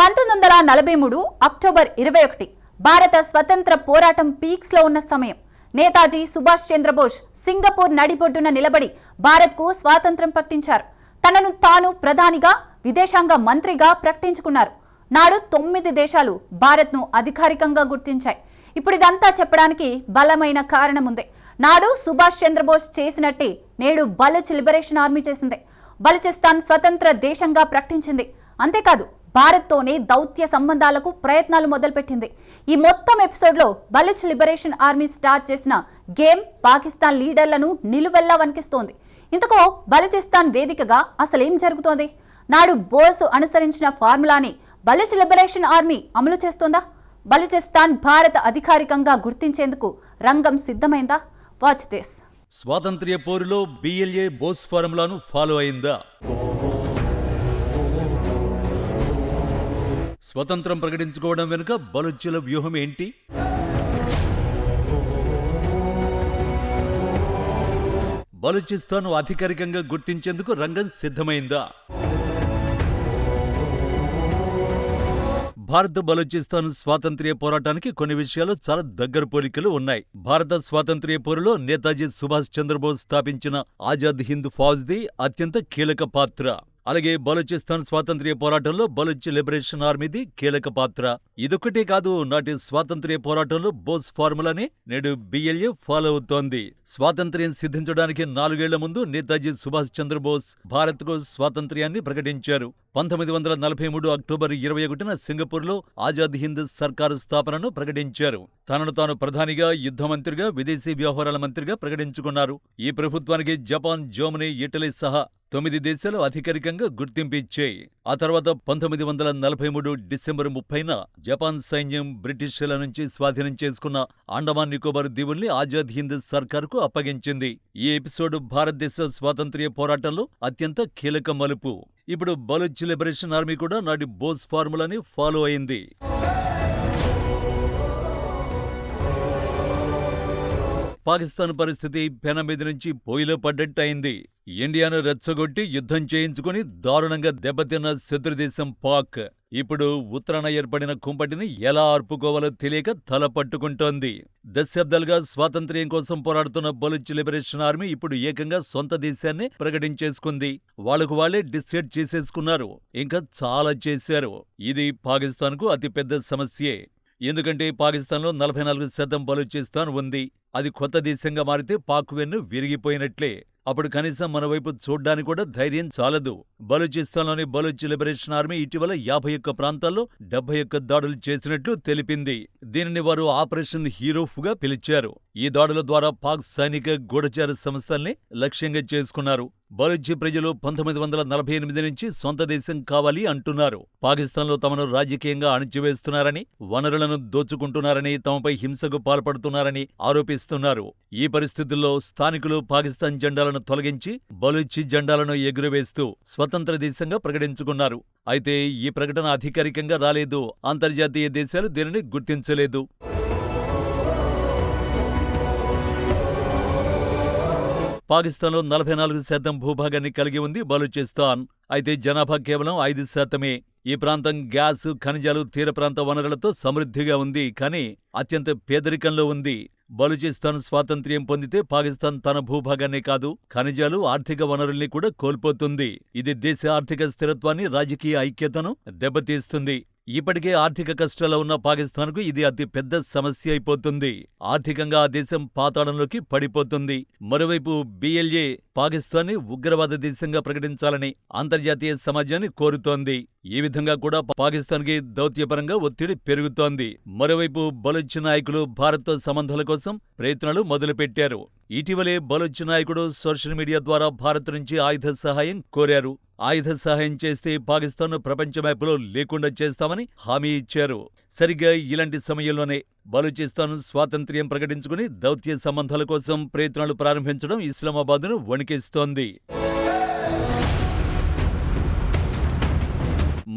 పంతొమ్మిది వందల నలభై మూడు అక్టోబర్ ఇరవై ఒకటి భారత స్వతంత్ర పోరాటం పీక్స్లో ఉన్న సమయం. నేతాజీ సుభాష్ చంద్రబోస్ సింగపూర్ నడిబొడ్డున నిలబడి భారత్కు స్వాతంత్రం ప్రకటించారు. తనను తాను ప్రధానిగా విదేశాంగ మంత్రిగా ప్రకటించుకున్నారు. నాడు తొమ్మిది దేశాలు భారత్ను అధికారికంగా గుర్తించాయి. ఇప్పుడు ఇదంతా చెప్పడానికి బలమైన కారణం ఉంది. నాడు సుభాష్ చంద్రబోస్ చేసినట్టే నేడు బలుచ్ లిబరేషన్ ఆర్మీ చేసింది. బలుచిస్తాన్ స్వతంత్ర దేశంగా ప్రకటించింది. అంతేకాదు భారత్తోనే దౌత్య సంబంధాలకు ప్రయత్నాలు మొదలుపెట్టింది. ఈ మొత్తం ఎపిసోడ్లో బలుచ్ లిబరేషన్ ఆర్మీ స్టార్ట్ చేసిన గేమ్ పాకిస్తాన్ లీడర్లను నిలువెల్లా వణికిస్తోంది. ఇంతకో బలుచిస్తాన్ వేదికగా అసలేం జరుగుతోంది? నాడు బోస్ అనుసరించిన ఫార్ములాని బలుచ్ లిబరేషన్ ఆర్మీ అమలు చేస్తోందా? బలుచిస్తాన్ భారత అధికారికంగా గుర్తించేందుకు రంగం సిద్ధమైందా? Watch this. స్వాతంత్ర్య పోరులో బిఎల్ఏ బోస్ ఫార్ములాను ఫాలో అయిందా? స్వతంత్రం ప్రకటించుకోవడం వెనుక బలుచ్చుల వ్యూహం ఏంటి? బలూచిస్తాన్ అధికారికంగా గుర్తించేందుకు రంగం సిద్ధమైందా? భారత బలూచిస్తాన్ స్వాతంత్ర్య పోరాటానికి కొన్ని విషయాలు చాలా దగ్గర పోలికలు ఉన్నాయి. భారత స్వాతంత్ర్య పోరులో నేతాజీ సుభాష్ చంద్రబోస్ స్థాపించిన ఆజాద్ హింద్ ఫౌజ్ది అత్యంత కీలక పాత్ర. అలాగే బలూచిస్తాన్ స్వాతంత్ర్య పోరాటంలో బలూచ్ లిబరేషన్ ఆర్మీది కీలక పాత్ర. ఇదొక్కటే కాదు నాటి స్వాతంత్ర్య పోరాటంలో బోస్ ఫార్ములానే నేడు బిఎల్ఏ ఫాలో అవుతోంది. స్వాతంత్ర్యం సిద్ధించడానికి నాలుగేళ్ళ ముందు నేతాజీ సుభాష్ చంద్రబోస్ భారత్కు స్వాతంత్ర్యాన్ని ప్రకటించారు. పంతొమ్మిది వందల నలభై మూడు అక్టోబర్ ఇరవై ఒకటిన సింగపూర్లో ఆజాద్ హింద్ సర్కారు స్థాపనను ప్రకటించారు. తనను తాను ప్రధానిగా యుద్ధ మంత్రిగా విదేశీ వ్యవహారాల మంత్రిగా ప్రకటించుకున్నారు. ఈ ప్రభుత్వానికి జపాన్ జర్మనీ ఇటలీ సహా తొమ్మిది దేశాలు అధికారికంగా గుర్తింపు ఇచ్చాయి. ఆ తర్వాత పంతొమ్మిది వందల నలభై మూడు డిసెంబర్ ముప్పైన జపాన్ సైన్యం బ్రిటిషర్ల నుంచి స్వాధీనం చేసుకున్న అండమాన్ నికోబార్ దీవుల్ని ఆజాద్ హింద్ సర్కార్కు అప్పగించింది. ఈ ఎపిసోడ్ భారతదేశ స్వాతంత్ర్య పోరాటంలో అత్యంత కీలక మలుపు. ఇప్పుడు బలుచ్ లిబరేషన్ ఆర్మీ కూడా నాటి బోస్ ఫార్ములాని ఫాలో అయింది. పాకిస్తాన్ పరిస్థితి పెన మీద నుంచి పొయ్యిలో పడ్డట్టు అయింది. ఇండియాను రెచ్చగొట్టి యుద్ధం చేయించుకుని దారుణంగా దెబ్బతిన్న శత్రుదేశం పాక్. ఇప్పుడు ఉత్తరాన ఏర్పడిన కుంపటిని ఎలా ఆర్పుకోవాలో తెలియక తల పట్టుకుంటోంది. దశాబ్దాలుగా స్వాతంత్ర్యం కోసం పోరాడుతున్న బలుచ్ లిబరేషన్ ఆర్మీ ఇప్పుడు ఏకంగా సొంత దేశాన్ని ప్రకటించేసుకుంది. వాళ్ళకు వాళ్ళే డిసైడ్ చేసేసుకున్నారు. ఇంకా చాలా చేశారు. ఇది పాకిస్తాన్కు అతిపెద్ద సమస్యే. ఎందుకంటే పాకిస్తాన్లో నలభై నాలుగు శాతం బలుచిస్తాన్ ఉంది. అది కొత్త దేశంగా మారితే పాక్ వెన్ను విరిగిపోయినట్లే. అప్పుడు కనీసం మన వైపు చూడ్డానికి కూడా ధైర్యం చాలదు. బలూచిస్తాన్లోని బలూచ్ లిబరేషన్ ఆర్మీ ఇటీవల యాభై ఒక్క ప్రాంతాల్లో డెబ్బై ఒక్క దాడులు చేసినట్లు తెలిపింది. దీనిని వారు ఆపరేషన్ హీరోఫ్గా పిలిచారు. ఈ దాడుల ద్వారా పాక్ సైనిక గూఢచార సంస్థల్ని లక్ష్యంగా చేసుకున్నారు. బలూచి ప్రజలు పంతొమ్మిది వందల నలభై ఎనిమిది నుంచి సొంత దేశం కావాలి అంటున్నారు. పాకిస్తాన్లో తమను రాజకీయంగా అణిచివేస్తున్నారని వనరులను దోచుకుంటున్నారని తమపై హింసకు పాల్పడుతున్నారని ఆరోపిస్తున్నారు. ఈ పరిస్థితుల్లో స్థానికులు పాకిస్తాన్ జెండాలను తొలగించి బలూచి జెండాలను ఎగురవేస్తూ స్వతంత్ర దేశంగా ప్రకటించుకున్నారు. అయితే ఈ ప్రకటన అధికారికంగా రాలేదు. అంతర్జాతీయ దేశాలు దీనిని గుర్తించలేదు. పాకిస్తాన్లో నలభై నాలుగు శాతం భూభాగాన్ని కలిగి ఉంది బలూచిస్తాన్. అయితే జనాభా కేవలం ఐదు శాతమే. ఈ ప్రాంతం గ్యాస్ ఖనిజాలు తీర ప్రాంత వనరులతో సమృద్ధిగా ఉంది కానీ అత్యంత పేదరికంలో ఉంది. బలూచిస్తాన్ స్వాతంత్ర్యం పొందితే పాకిస్తాన్ తన భూభాగాన్నే కాదు ఖనిజాలు ఆర్థిక వనరుల్ని కూడా కోల్పోతుంది. ఇది దేశ ఆర్థిక స్థిరత్వాన్ని రాజకీయ ఐక్యతను దెబ్బతీస్తుంది. ఇప్పటికే ఆర్థిక కష్టాల్లో ఉన్న పాకిస్తాన్కు ఇది అతి పెద్ద సమస్య అయిపోతుంది. ఆర్థికంగా ఆ దేశం పాతాళంలోకి పడిపోతుంది. మరోవైపు బిఎల్ఏ పాకిస్తాన్ని ఉగ్రవాద దేశంగా ప్రకటించాలని అంతర్జాతీయ సమాజాన్ని కోరుతోంది. ఈ విధంగా కూడా పాకిస్తాన్కి దౌత్యపరంగా ఒత్తిడి పెరుగుతోంది. మరోవైపు బలుచ్ నాయకులు భారత్తో సంబంధాల కోసం ప్రయత్నాలు మొదలుపెట్టారు. ఇటీవలే బలుచ్ నాయకుడు సోషల్ మీడియా ద్వారా భారత్ నుంచి ఆయుధ సహాయం కోరారు. ఆయుధ సహాయం చేస్తే పాకిస్తాన్ ప్రపంచ మ్యాప్లో లేకుండా చేస్తామని హామీ ఇచ్చారు. సరిగ్గా ఇలాంటి సమయంలోనే బలూచిస్తాన్ స్వాతంత్ర్యం ప్రకటించుకుని దౌత్య సంబంధాల కోసం ప్రయత్నాలు ప్రారంభించడం ఇస్లామాబాద్ను వణికిస్తోంది.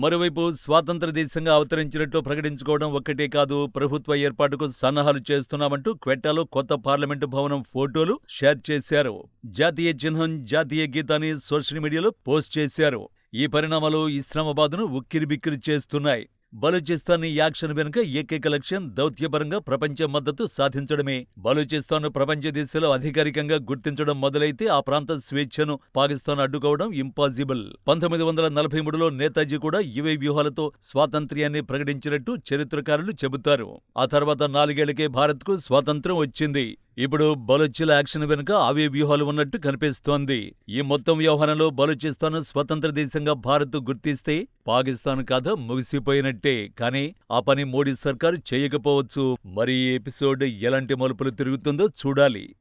మరోవైపు స్వాతంత్ర దేశంగా అవతరించినట్లు ప్రకటించుకోవడం ఒక్కటే కాదు ప్రభుత్వ ఏర్పాటుకు సన్నాహాలు చేస్తున్నామంటూ క్వెట్టాలో కొత్త పార్లమెంటు భవనం ఫోటోలు షేర్ చేశారు. జాతీయ చిహ్నం జాతీయ గీతాన్ని సోషల్ మీడియాలో పోస్ట్ చేశారు. ఈ పరిణామాలు ఇస్లామాబాద్ను ఉక్కిరిబిక్కిరి చేస్తున్నాయి. బలూచిస్తాన్ ఈ యాక్షన్ వెనుక ఏకైక లక్ష్యం దౌత్యపరంగా ప్రపంచ మద్దతు సాధించడమే. బలూచిస్తాన్ ప్రపంచ దిశలో అధికారికంగా గుర్తించడం మొదలైతే ఆ ప్రాంత స్వేచ్ఛను పాకిస్తాన్ అడ్డుకోవడం ఇంపాసిబుల్. పంతొమ్మిది వందల నలభై మూడులో నేతాజీ కూడా ఇవే వ్యూహాలతో స్వాతంత్ర్యాన్ని ప్రకటించినట్టు చరిత్రకారులు చెబుతారు. ఆ తర్వాత నాలుగేళ్ళకే భారత్కు స్వాతంత్ర్యం వచ్చింది. ఇప్పుడు బలూచిల యాక్షన్ వెనుక అవే వ్యూహాలు ఉన్నట్టు కనిపిస్తోంది. ఈ మొత్తం వ్యవహారంలో బలోచిస్తాను స్వతంత్ర దేశంగా భారత్ గుర్తిస్తే పాకిస్తాన్ కథ ముగిసిపోయినట్టే. కానీ ఆ పని మోడీ సర్కారు చేయకపోవచ్చు. మరి ఈ ఎపిసోడ్ ఎలాంటి మలుపులు తిరుగుతుందో చూడాలి.